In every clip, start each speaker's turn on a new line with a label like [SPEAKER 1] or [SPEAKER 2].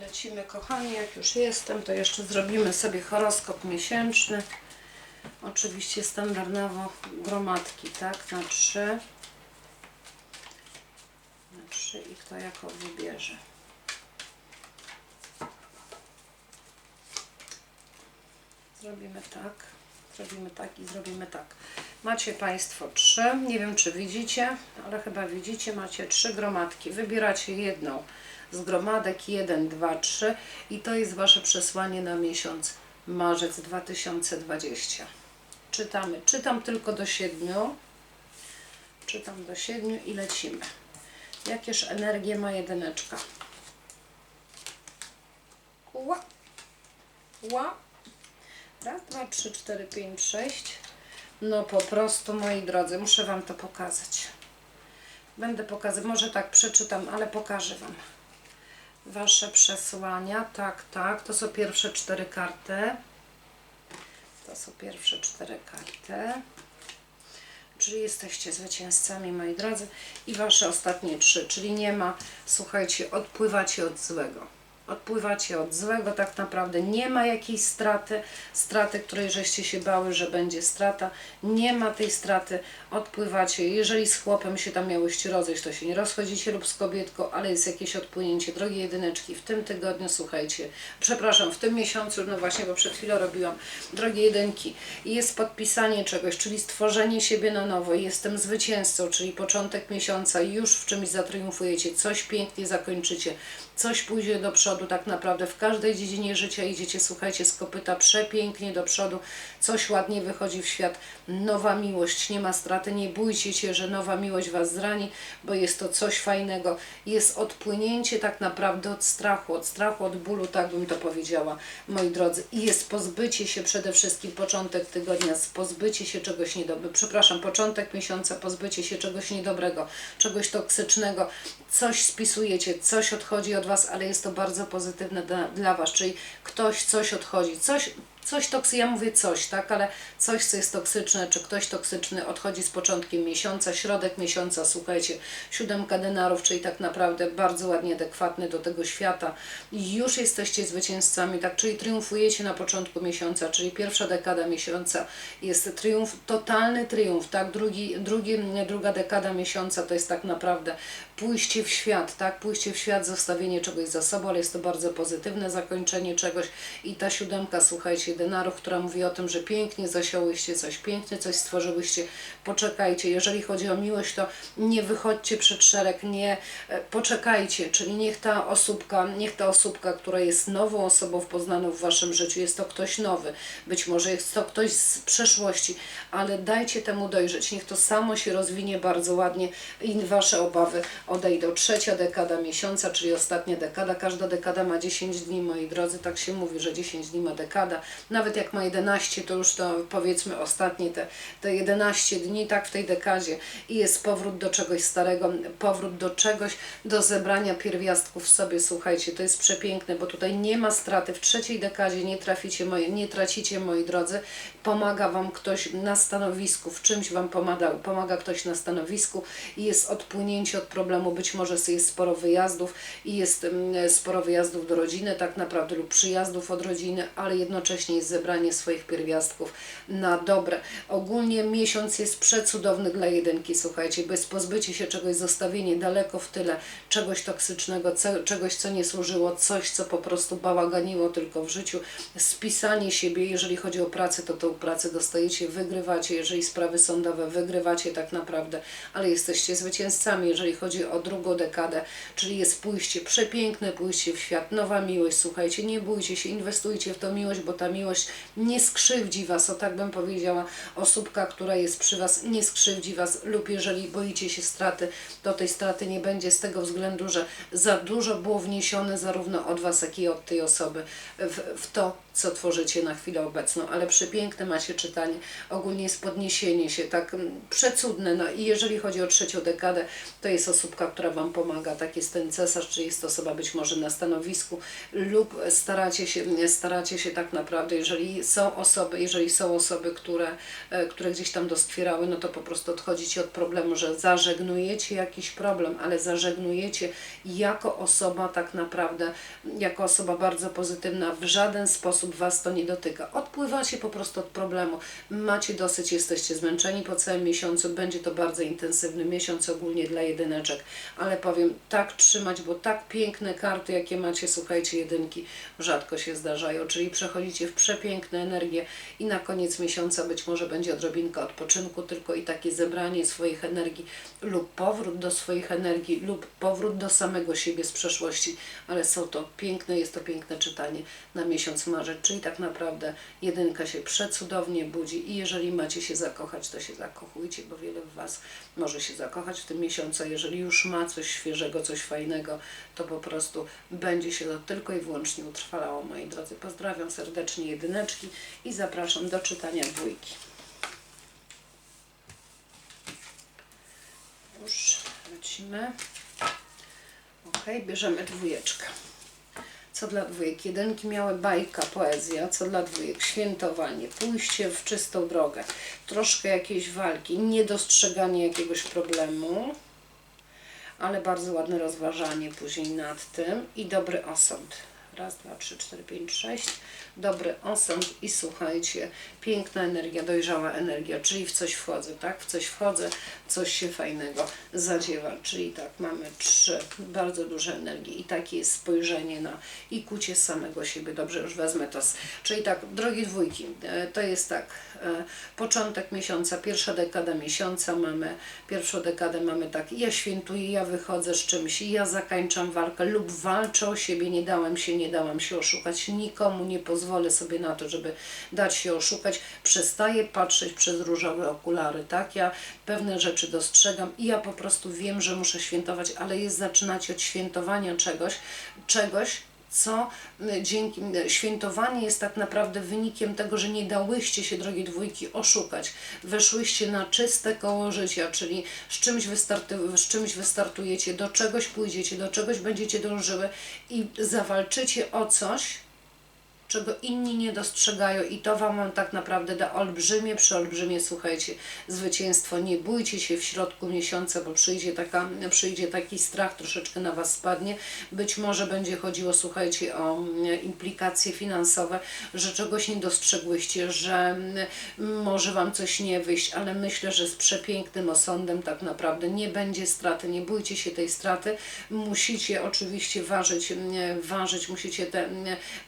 [SPEAKER 1] Lecimy kochani, jak już jestem, to jeszcze zrobimy sobie horoskop miesięczny. Oczywiście standardowo gromadki, tak, na trzy. Na trzy i kto jako wybierze. Zrobimy tak, zrobimy tak i zrobimy tak. Macie Państwo trzy, nie wiem czy widzicie, ale chyba widzicie, macie trzy gromadki. Wybieracie jedną z gromadek, jeden, dwa, trzy i to jest Wasze przesłanie na miesiąc marzec 2020. Czytamy, czytam tylko do siedmiu, czytam do siedmiu i lecimy. Jakież energię ma jedyneczka? Ła, ła, Raz, dwa, trzy, cztery, pięć, sześć. No po prostu, moi drodzy, muszę Wam to pokazać. Będę pokazywać, może tak przeczytam, ale pokażę Wam. Wasze przesłania, tak, tak, to są pierwsze cztery karty. To są pierwsze cztery karty. Czyli jesteście zwycięzcami, moi drodzy. I Wasze ostatnie trzy, czyli nie ma, słuchajcie, odpływacie od złego odpływacie od złego, tak naprawdę nie ma jakiejś straty, straty, której żeście się bały, że będzie strata, nie ma tej straty, odpływacie, jeżeli z chłopem się tam miałyście rozejść, to się nie rozchodzicie lub z kobietką, ale jest jakieś odpłynięcie, drogie jedyneczki, w tym tygodniu, słuchajcie, przepraszam, w tym miesiącu, no właśnie, bo przed chwilą robiłam, drogie jedynki, jest podpisanie czegoś, czyli stworzenie siebie na nowo, jestem zwycięzcą, czyli początek miesiąca, już w czymś zatriumfujecie, coś pięknie zakończycie, coś pójdzie do przodu, tak naprawdę w każdej dziedzinie życia idziecie, słuchajcie, z kopyta przepięknie do przodu, coś ładnie wychodzi w świat, nowa miłość, nie ma straty, nie bójcie się, że nowa miłość Was zrani, bo jest to coś fajnego, jest odpłynięcie tak naprawdę od strachu, od strachu, od bólu, tak bym to powiedziała, moi drodzy, i jest pozbycie się przede wszystkim początek tygodnia, pozbycie się czegoś niedobrego, przepraszam, początek miesiąca, pozbycie się czegoś niedobrego, czegoś toksycznego, coś spisujecie, coś odchodzi od Was, ale jest to bardzo pozytywne dla, dla Was, czyli ktoś coś odchodzi, coś, coś toksy, ja mówię coś, tak, ale coś, co jest toksyczne, czy ktoś toksyczny odchodzi z początkiem miesiąca, środek miesiąca, słuchajcie, siódemka denarów, czyli tak naprawdę bardzo ładnie adekwatny do tego świata. I już jesteście zwycięzcami, tak, czyli triumfujecie na początku miesiąca, czyli pierwsza dekada miesiąca jest triumf, totalny triumf, tak, drugi, drugi, druga dekada miesiąca to jest tak naprawdę pójście w świat, tak, pójście w świat, zostawienie czegoś za sobą, ale jest to bardzo pozytywne zakończenie czegoś i ta siódemka, słuchajcie, denarów, która mówi o tym, że pięknie zasiąłyście coś, pięknie coś stworzyłyście, poczekajcie, jeżeli chodzi o miłość, to nie wychodźcie przed szereg, nie, e, poczekajcie, czyli niech ta osóbka, niech ta osóbka, która jest nową osobą poznaną w Waszym życiu, jest to ktoś nowy, być może jest to ktoś z przeszłości, ale dajcie temu dojrzeć, niech to samo się rozwinie bardzo ładnie i Wasze obawy odejdą. Trzecia dekada miesiąca, czyli ostatnia dekada, każda dekada ma 10 dni, moi drodzy, tak się mówi, że 10 dni ma dekada, nawet jak ma 11, to już to powiedzmy ostatnie te, te 11 dni, tak w tej dekadzie. I jest powrót do czegoś starego, powrót do czegoś, do zebrania pierwiastków w sobie, słuchajcie, to jest przepiękne, bo tutaj nie ma straty, w trzeciej dekadzie nie traficie, moi, nie tracicie, moi drodzy, pomaga Wam ktoś na stanowisku, w czymś Wam pomaga, pomaga ktoś na stanowisku i jest odpłynięcie od problemu, być może jest sporo wyjazdów i jest mm, sporo wyjazdów do rodziny tak naprawdę lub przyjazdów od rodziny, ale jednocześnie jest zebranie swoich pierwiastków na dobre. Ogólnie miesiąc jest przecudowny dla jedynki, słuchajcie, bez pozbycie się czegoś, zostawienie daleko w tyle czegoś toksycznego, czegoś, co nie służyło, coś, co po prostu bałaganiło tylko w życiu, spisanie siebie, jeżeli chodzi o pracę, to tą pracę dostajecie, wygrywacie, jeżeli sprawy sądowe, wygrywacie tak naprawdę, ale jesteście zwycięzcami, jeżeli chodzi o drugą dekadę, czyli jest pójście, przepiękne pójście w świat, nowa miłość, słuchajcie, nie bójcie się, inwestujcie w tą miłość, bo ta miłość nie skrzywdzi Was, o tak bym powiedziała, osóbka, która jest przy Was, nie skrzywdzi Was lub jeżeli boicie się straty, to tej straty nie będzie z tego względu, że za dużo było wniesione zarówno od Was, jak i od tej osoby w, w to, co tworzycie na chwilę obecną, ale przepiękne macie czytanie, ogólnie jest podniesienie się, tak mm, przecudne, no i jeżeli chodzi o trzecią dekadę, to jest osóbka, która Wam pomaga, tak jest ten cesarz, czy jest osoba być może na stanowisku lub staracie się, staracie się tak naprawdę jeżeli są osoby, jeżeli są osoby, które, e, które gdzieś tam doskwierały, no to po prostu odchodzicie od problemu, że zażegnujecie jakiś problem, ale zażegnujecie jako osoba tak naprawdę, jako osoba bardzo pozytywna, w żaden sposób Was to nie dotyka. Odpływacie po prostu od problemu. Macie dosyć, jesteście zmęczeni po całym miesiącu, będzie to bardzo intensywny miesiąc ogólnie dla jedyneczek, ale powiem, tak trzymać, bo tak piękne karty, jakie macie, słuchajcie, jedynki, rzadko się zdarzają, czyli przechodzicie w przepiękne energie i na koniec miesiąca być może będzie odrobinka odpoczynku, tylko i takie zebranie swoich energii lub powrót do swoich energii lub powrót do samego siebie z przeszłości, ale są to piękne, jest to piękne czytanie na miesiąc marzec, czyli tak naprawdę jedynka się przecudownie budzi i jeżeli macie się zakochać, to się zakochujcie, bo wiele w Was może się zakochać w tym miesiącu, a jeżeli już ma coś świeżego, coś fajnego, to po prostu będzie się to tylko i wyłącznie utrwalało, moi drodzy. Pozdrawiam serdecznie jedyneczki i zapraszam do czytania dwójki. Już lecimy. Ok, bierzemy dwójeczkę. Co dla dwójek? Jedynki miały bajka, poezja. Co dla dwójek? Świętowanie, pójście w czystą drogę, troszkę jakiejś walki, niedostrzeganie jakiegoś problemu, ale bardzo ładne rozważanie później nad tym i dobry osąd. Raz, dwa, trzy, cztery, pięć, sześć. Dobry osąd i słuchajcie, piękna energia, dojrzała energia, czyli w coś wchodzę, tak? W coś wchodzę, coś się fajnego zadziewa, czyli tak, mamy trzy bardzo duże energie i takie jest spojrzenie na i kucie samego siebie. Dobrze, już wezmę to. Czyli tak, drogie dwójki, e, to jest tak, początek miesiąca, pierwsza dekada miesiąca mamy, pierwszą dekadę mamy tak, ja świętuję, ja wychodzę z czymś, ja zakańczam walkę lub walczę o siebie, nie dałem się, nie dałam się oszukać, nikomu nie pozwolę sobie na to, żeby dać się oszukać, przestaję patrzeć przez różowe okulary, tak, ja pewne rzeczy dostrzegam i ja po prostu wiem, że muszę świętować, ale jest zaczynać od świętowania czegoś, czegoś, co y, dzięki y, świętowanie jest tak naprawdę wynikiem tego, że nie dałyście się, drogie dwójki, oszukać. Weszłyście na czyste koło życia, czyli z czymś, z czymś wystartujecie, do czegoś pójdziecie, do czegoś będziecie dążyły i zawalczycie o coś, czego inni nie dostrzegają i to Wam tak naprawdę da olbrzymie, przeolbrzymie, słuchajcie, zwycięstwo. Nie bójcie się w środku miesiąca, bo przyjdzie, taka, przyjdzie taki strach, troszeczkę na Was spadnie. Być może będzie chodziło, słuchajcie, o mm, implikacje finansowe, że czegoś nie dostrzegłyście, że mm, może Wam coś nie wyjść, ale myślę, że z przepięknym osądem tak naprawdę nie będzie straty. Nie bójcie się tej straty. Musicie oczywiście ważyć, mm, ważyć, musicie te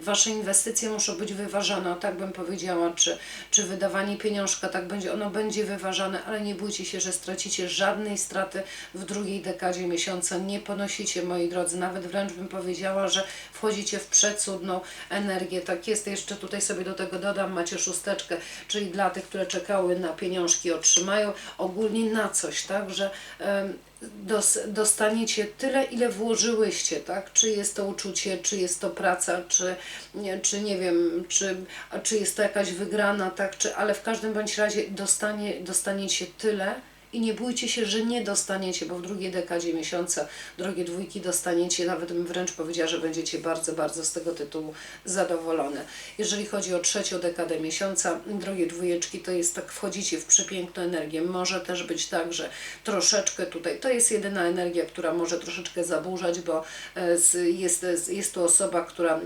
[SPEAKER 1] Wasze inwestycje muszą być wyważane, o tak bym powiedziała, czy, czy wydawanie pieniążka, tak będzie, ono będzie wyważane, ale nie bójcie się, że stracicie żadnej straty w drugiej dekadzie miesiąca, nie ponosicie, moi drodzy, nawet wręcz bym powiedziała, że wchodzicie w przecudną energię, tak jest, jeszcze tutaj sobie do tego dodam, macie szósteczkę, czyli dla tych, które czekały na pieniążki, otrzymają. Ogólnie na coś, tak, że em, dos, dostaniecie tyle, ile włożyłyście, tak? Czy jest to uczucie, czy jest to praca, czy nie, czy nie wiem, czy, czy jest to jakaś wygrana, tak? Czy, ale w każdym bądź razie dostanie, dostaniecie tyle i nie bójcie się, że nie dostaniecie, bo w drugiej dekadzie miesiąca, drogie dwójki, dostaniecie, nawet bym wręcz powiedziała, że będziecie bardzo, bardzo z tego tytułu zadowolone. Jeżeli chodzi o trzecią dekadę miesiąca, drogie dwójeczki, to jest tak, wchodzicie w przepiękną energię. Może też być tak, że troszeczkę tutaj, to jest jedyna energia, która może troszeczkę zaburzać, bo e, jest, jest to osoba, która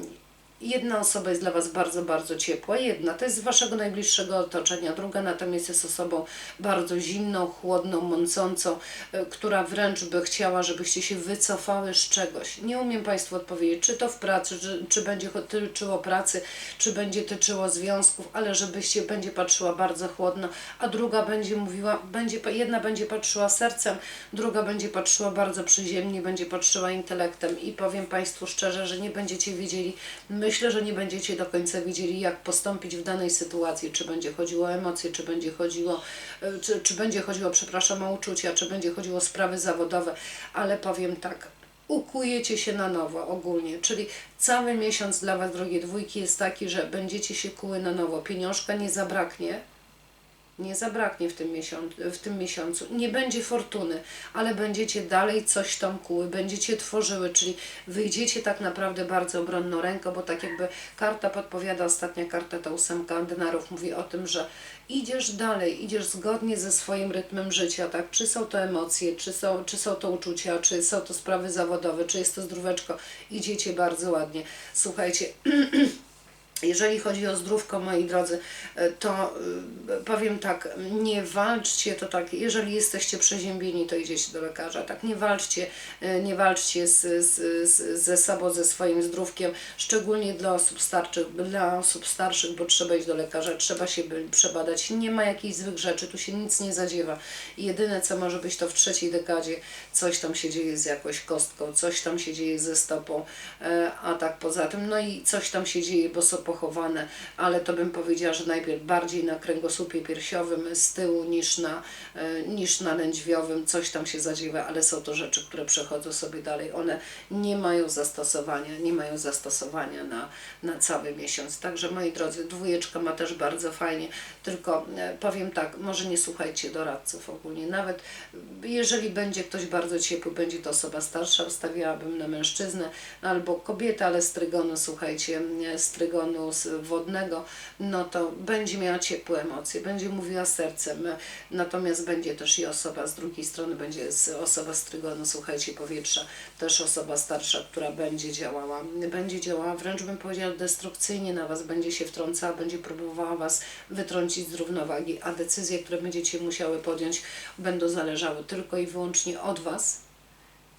[SPEAKER 1] Jedna osoba jest dla Was bardzo, bardzo ciepła, jedna to jest z Waszego najbliższego otoczenia, druga natomiast jest osobą bardzo zimną, chłodną, mącącą, e, która wręcz by chciała, żebyście się wycofały z czegoś. Nie umiem Państwu odpowiedzieć, czy to w pracy, czy, czy będzie tyczyło pracy, czy będzie tyczyło związków, ale żebyście będzie patrzyła bardzo chłodno, a druga będzie mówiła, będzie, jedna będzie patrzyła sercem, druga będzie patrzyła bardzo przyziemnie, będzie patrzyła intelektem i powiem Państwu szczerze, że nie będziecie wiedzieli, myślę, że nie będziecie do końca wiedzieli, jak postąpić w danej sytuacji, czy będzie chodziło o emocje, czy będzie chodziło, e, czy, czy będzie chodziło, przepraszam, o uczucia, czy będzie chodziło o sprawy zawodowe, ale powiem tak, ukujecie się na nowo ogólnie, czyli cały miesiąc dla Was, drogie dwójki, jest taki, że będziecie się kuły na nowo, pieniążka nie zabraknie, nie zabraknie w tym, miesiącu, w tym miesiącu, nie będzie fortuny, ale będziecie dalej coś tam kuły, będziecie tworzyły, czyli wyjdziecie tak naprawdę bardzo obronną ręką, bo tak jakby karta podpowiada, ostatnia karta, ta ósemka denarów mówi o tym, że idziesz dalej, idziesz zgodnie ze swoim rytmem życia, tak? Czy są to emocje, czy są, czy są to uczucia, czy są to sprawy zawodowe, czy jest to zdróweczko, idziecie bardzo ładnie. Słuchajcie, jeżeli chodzi o zdrówko, moi drodzy, e, to y, powiem tak, nie walczcie, to tak, jeżeli jesteście przeziębieni, to idziecie do lekarza, tak, nie walczcie, e, nie walczcie z, z, z, ze sobą, ze swoim zdrówkiem, szczególnie dla osób starszych, dla osób starszych, bo trzeba iść do lekarza, trzeba się przebadać, nie ma jakichś złych rzeczy, tu się nic nie zadziewa. Jedyne, co może być, to w trzeciej dekadzie coś tam się dzieje z jakąś kostką, coś tam się dzieje ze stopą, e, a tak poza tym, no i coś tam się dzieje, bo są pochowane, ale to bym powiedziała, że najpierw bardziej na kręgosłupie piersiowym z tyłu niż na, e, niż na lędźwiowym, coś tam się zadziewa, ale są to rzeczy, które przechodzą sobie dalej. One nie mają zastosowania, nie mają zastosowania na, na cały miesiąc. Także moi drodzy, dwójeczka ma też bardzo fajnie, tylko e, powiem tak, może nie słuchajcie doradców ogólnie, nawet jeżeli będzie ktoś bardzo ciepły, będzie to osoba starsza, ustawiałabym na mężczyznę, albo kobieta, ale z trygonu, słuchajcie, z trygonu wodnego, no to będzie miała ciepłe emocje, będzie mówiła sercem, natomiast będzie też i osoba z drugiej strony, będzie osoba z trygonu, słuchajcie, powietrza, też osoba starsza, która będzie działała, będzie działała wręcz bym powiedziała destrukcyjnie na Was, będzie się wtrącała, będzie próbowała Was wytrącić z równowagi, a decyzje, które będziecie musiały podjąć, będą zależały tylko i wyłącznie od Was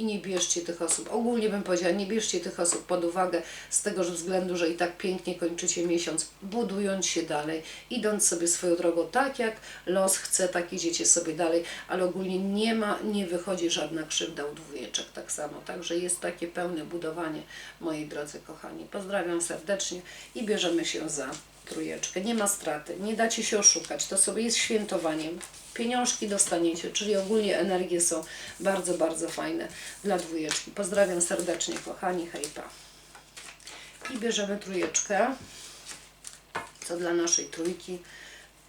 [SPEAKER 1] i nie bierzcie tych osób, ogólnie bym powiedziała, nie bierzcie tych osób pod uwagę z tego że względu, że i tak pięknie kończycie miesiąc, budując się dalej, idąc sobie swoją drogą, tak jak los chce, tak idziecie sobie dalej, ale ogólnie nie ma, nie wychodzi żadna krzywda u dwójeczek tak samo, także jest takie pełne budowanie, moi drodzy kochani. Pozdrawiam serdecznie i bierzemy się za trójeczkę. Nie ma straty, nie dacie się oszukać, to sobie jest świętowaniem. Pieniążki dostaniecie, czyli ogólnie energie są bardzo, bardzo fajne dla dwójeczki. Pozdrawiam serdecznie, kochani, hejpa. I bierzemy trójeczkę, co dla naszej trójki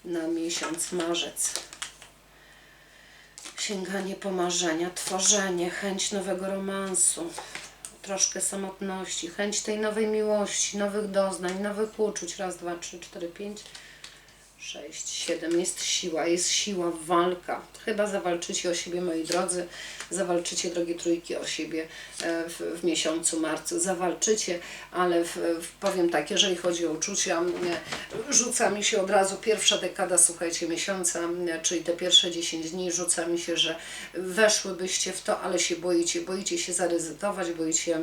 [SPEAKER 1] na miesiąc marzec. Sięganie po marzenia, tworzenie, chęć nowego romansu, troszkę samotności, chęć tej nowej miłości, nowych doznań, nowych uczuć. Raz, dwa, trzy, cztery, pięć, sześć, siedem. Jest siła, jest siła, walka. Chyba zawalczycie o siebie, moi drodzy. Zawalczycie, drogie trójki, o siebie e, w, w miesiącu marcu. Zawalczycie, ale w, w, powiem tak, jeżeli chodzi o uczucia, rzuca mi się od razu pierwsza dekada, słuchajcie, miesiąca, czyli te pierwsze 10 dni, rzuca mi się, że weszłybyście w to, ale się boicie. Boicie się zaryzykować, boicie,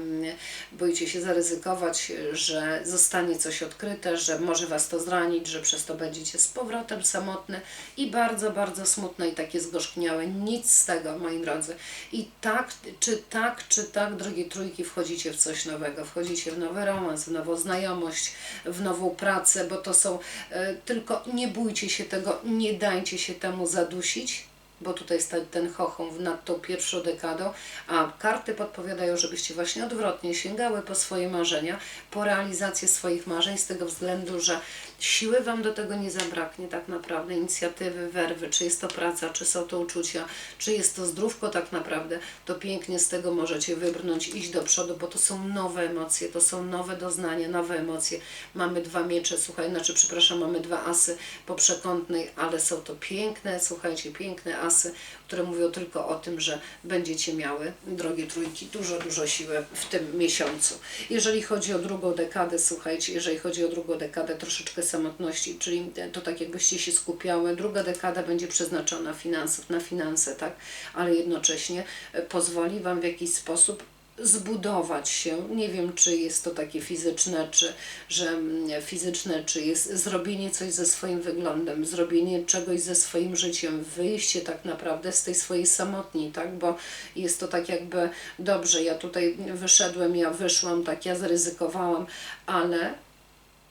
[SPEAKER 1] boicie się zaryzykować, że zostanie coś odkryte, że może Was to zranić, że przez to będziecie z powrotem samotne i bardzo, bardzo smutne i takie zgorzkniałe. Nic z tego, moi drodzy. I tak, czy tak, czy tak, drogie trójki, wchodzicie w coś nowego. Wchodzicie w nowy romans, w nową znajomość, w nową pracę, bo to są, e, tylko nie bójcie się tego, nie dajcie się temu zadusić, bo tutaj jest ten- chochą nad tą pierwszą dekadą, a karty podpowiadają, żebyście właśnie odwrotnie sięgały po swoje marzenia, po realizację swoich marzeń, z tego względu, że siły Wam do tego nie zabraknie tak naprawdę, inicjatywy, werwy, czy jest to praca, czy są to uczucia, czy jest to zdrówko tak naprawdę, to pięknie z tego możecie wybrnąć, iść do przodu, bo to są nowe emocje, to są nowe doznania, nowe emocje. Mamy dwa miecze, słuchaj, znaczy przepraszam, mamy dwa asy po przekątnej, ale są to piękne, słuchajcie, piękne asy, które mówią tylko o tym, że będziecie miały, drogie trójki, dużo, dużo siły w tym miesiącu. Jeżeli chodzi o drugą dekadę, słuchajcie, jeżeli chodzi o drugą dekadę, troszeczkę samotności, czyli to tak jakbyście się skupiały. Druga dekada będzie przeznaczona finansów, na finanse, tak, ale jednocześnie e, pozwoli Wam w jakiś sposób zbudować się. Nie wiem, czy jest to takie fizyczne, czy że mm, fizyczne, czy jest zrobienie coś ze swoim wyglądem, zrobienie czegoś ze swoim życiem, wyjście tak naprawdę z tej swojej samotni, tak? Bo jest to tak jakby dobrze, ja tutaj wyszedłem, ja wyszłam, tak ja zaryzykowałam, ale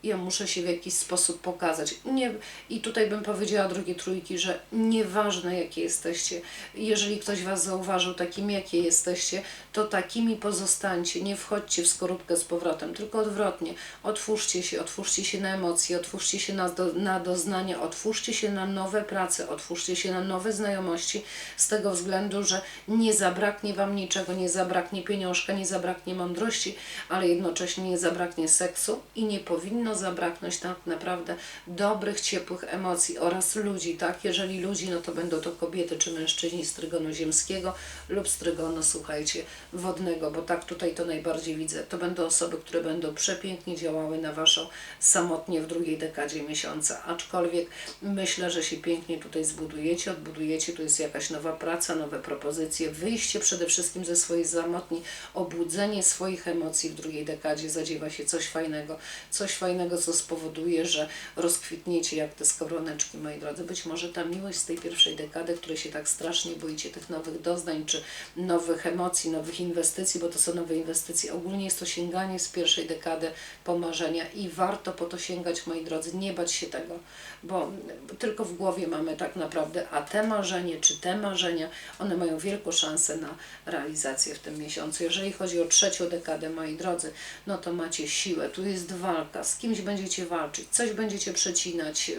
[SPEAKER 1] ja muszę się w jakiś sposób pokazać. Nie, I tutaj bym powiedziała drugie trójki, że nieważne jakie jesteście, jeżeli ktoś Was zauważył takimi, jakie jesteście, to takimi pozostańcie. Nie wchodźcie w skorupkę z powrotem, tylko odwrotnie. Otwórzcie się, otwórzcie się na emocje, otwórzcie się na, do, na doznania, otwórzcie się na nowe prace, otwórzcie się na nowe znajomości, z tego względu, że nie zabraknie Wam niczego, nie zabraknie pieniążka, nie zabraknie mądrości, ale jednocześnie nie zabraknie seksu i nie powinno zabraknąć tak naprawdę dobrych, ciepłych emocji oraz ludzi, tak? Jeżeli ludzi, no to będą to kobiety czy mężczyźni z trygonu ziemskiego lub z trygonu, słuchajcie, wodnego, bo tak tutaj to najbardziej widzę. To będą osoby, które będą przepięknie działały na Waszą samotnie w drugiej dekadzie miesiąca, aczkolwiek myślę, że się pięknie tutaj zbudujecie, odbudujecie, tu jest jakaś nowa praca, nowe propozycje, wyjście przede wszystkim ze swojej samotni, obudzenie swoich emocji w drugiej dekadzie, zadziewa się coś fajnego, coś fajnego, co spowoduje, że rozkwitniecie jak te skowroneczki, moi drodzy. Być może ta miłość z tej pierwszej dekady, której się tak strasznie boicie, tych nowych doznań, czy nowych emocji, nowych inwestycji, bo to są nowe inwestycje. Ogólnie jest to sięganie z pierwszej dekady po marzenia i warto po to sięgać, moi drodzy, nie bać się tego, bo tylko w głowie mamy tak naprawdę, a te marzenie, czy te marzenia, one mają wielką szansę na realizację w tym miesiącu. Jeżeli chodzi o trzecią dekadę, moi drodzy, no to macie siłę, tu jest walka, z kimś będziecie walczyć, coś będziecie przecinać,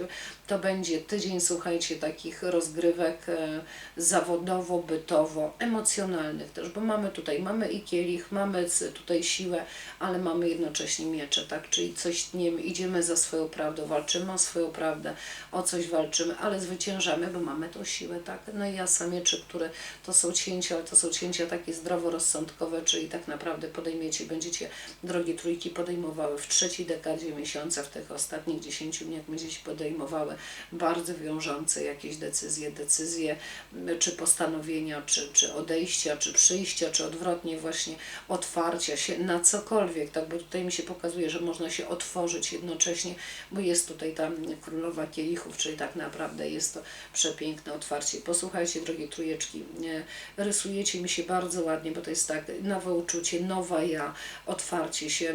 [SPEAKER 1] to będzie tydzień, słuchajcie, takich rozgrywek e, zawodowo, bytowo, emocjonalnych też, bo mamy tutaj, mamy i kielich, mamy tutaj siłę, ale mamy jednocześnie miecze, tak, czyli coś tniemy, idziemy za swoją prawdą, walczymy o swoją prawdę, o coś walczymy, ale zwyciężamy, bo mamy tą siłę, tak, no i jasa mieczy, które to są cięcia, ale to są cięcia takie zdroworozsądkowe, czyli tak naprawdę podejmiecie, będziecie drogie trójki podejmowały w trzeciej dekadzie miesiąca, w tych ostatnich 10 dniach będziecie podejmowały bardzo wiążące jakieś decyzje, decyzje czy postanowienia, czy, czy odejścia, czy przyjścia, czy odwrotnie właśnie otwarcia się na cokolwiek, tak, bo tutaj mi się pokazuje, że można się otworzyć jednocześnie, bo jest tutaj ta królowa kielichów, czyli tak naprawdę jest to przepiękne otwarcie. Posłuchajcie, drogie trójeczki, rysujecie mi się bardzo ładnie, bo to jest tak, nowe uczucie, nowa ja, otwarcie się,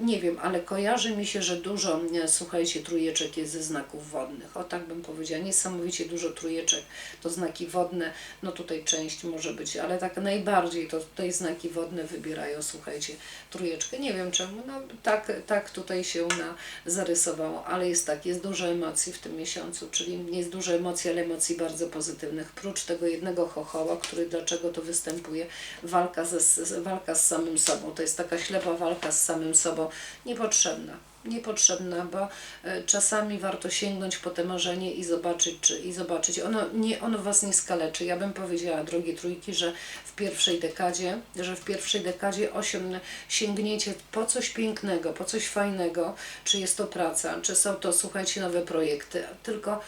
[SPEAKER 1] nie wiem, ale kojarzy mi się, że dużo, słuchajcie, trójeczek jest ze znaków wodnych, o tak bym powiedziała, niesamowicie dużo trójeczek, to znaki wodne, no tutaj część może być, ale tak najbardziej to tutaj znaki wodne wybierają, słuchajcie, trójeczkę, nie wiem czemu, no tak, tak tutaj się na, zarysowało, ale jest tak, jest dużo emocji w tym miesiącu, czyli jest dużo emocji, ale emocji bardzo pozytywnych, prócz tego jednego chochoła, który dlaczego to występuje, walka, ze, walka z samym sobą, to jest taka ślepa walka z samym sobą, niepotrzebna niepotrzebna, bo e, czasami warto sięgnąć po te marzenie i zobaczyć, czy, i zobaczyć. Ono, nie, ono Was nie skaleczy. Ja bym powiedziała, drogie trójki, że w pierwszej dekadzie, że w pierwszej dekadzie osiem sięgniecie po coś pięknego, po coś fajnego, czy jest to praca, czy są to, słuchajcie, nowe projekty, tylko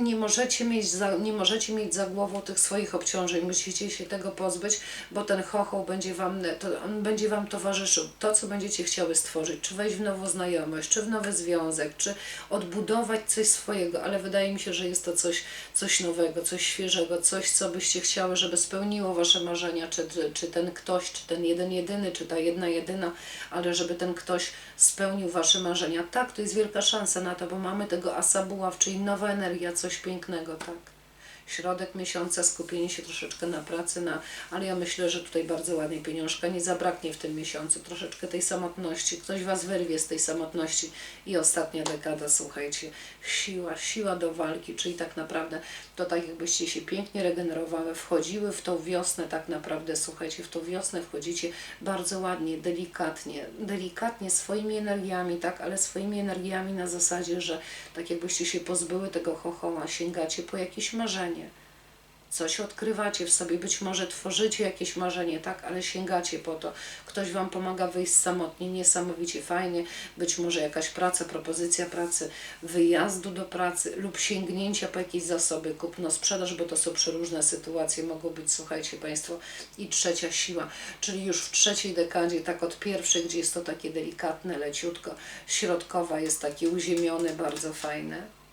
[SPEAKER 1] nie możecie mieć za, nie możecie mieć za głową tych swoich obciążeń, musicie się tego pozbyć, bo ten chochoł będzie Wam, to, on będzie Wam towarzyszył. To, co będziecie chciały stworzyć, czy wejść w nową znajomość, czy w nowy związek, czy odbudować coś swojego, ale wydaje mi się, że jest to coś, coś nowego, coś świeżego, coś, co byście chciały, żeby spełniło Wasze marzenia, czy, czy, ten ktoś, czy ten jeden jedyny, czy ta jedna jedyna, ale żeby ten ktoś spełnił Wasze marzenia. Tak, to jest wielka szansa na to, bo mamy tego asa buław, czyli nowa energia, coś pięknego, tak środek miesiąca, skupienie się troszeczkę na pracy, na, ale ja myślę, że tutaj bardzo ładnej pieniążka. Nie zabraknie w tym miesiącu, troszeczkę tej samotności, ktoś Was wyrwie z tej samotności. I ostatnia dekada, słuchajcie, siła, siła do walki, czyli tak naprawdę to tak jakbyście się pięknie regenerowały, wchodziły w tą wiosnę, tak naprawdę, słuchajcie, w tą wiosnę wchodzicie bardzo ładnie, delikatnie, delikatnie swoimi energiami, tak, ale swoimi energiami na zasadzie, że tak jakbyście się pozbyły tego chochoła, sięgacie po jakieś marzenie, coś odkrywacie w sobie, być może tworzycie jakieś marzenie, tak, ale sięgacie po to. Ktoś Wam pomaga wyjść samotnie, niesamowicie fajnie, być może jakaś praca, propozycja pracy, wyjazdu do pracy lub sięgnięcia po jakieś zasoby, kupno, sprzedaż, bo to są przeróżne sytuacje, mogą być, słuchajcie Państwo, i trzecia siła, czyli już w trzeciej dekadzie, tak od pierwszej, gdzie jest to takie delikatne, leciutko, środkowa jest takie uziemione, bardzo fajne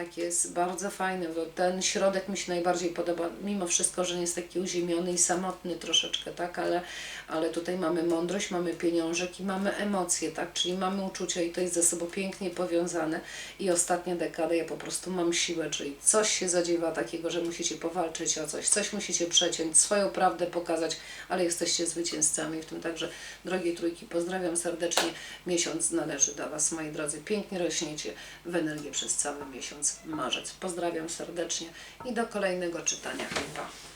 [SPEAKER 1] Tak jest, bardzo fajny, bo ten środek mi się najbardziej podoba, mimo wszystko, że jest taki uziemiony i samotny troszeczkę, tak, ale, ale tutaj mamy mądrość, mamy pieniążek i mamy emocje, tak, czyli mamy uczucia i to jest ze sobą pięknie powiązane. I ostatnia dekada, ja po prostu mam siłę, czyli coś się zadziewa takiego, że musicie powalczyć o coś, coś musicie przeciąć, swoją prawdę pokazać, ale jesteście zwycięzcami w tym, także drogie trójki, pozdrawiam serdecznie, miesiąc należy do Was, moi drodzy, pięknie rośniecie w energię przez cały miesiąc marzec. Pozdrawiam serdecznie i do kolejnego czytania chyba.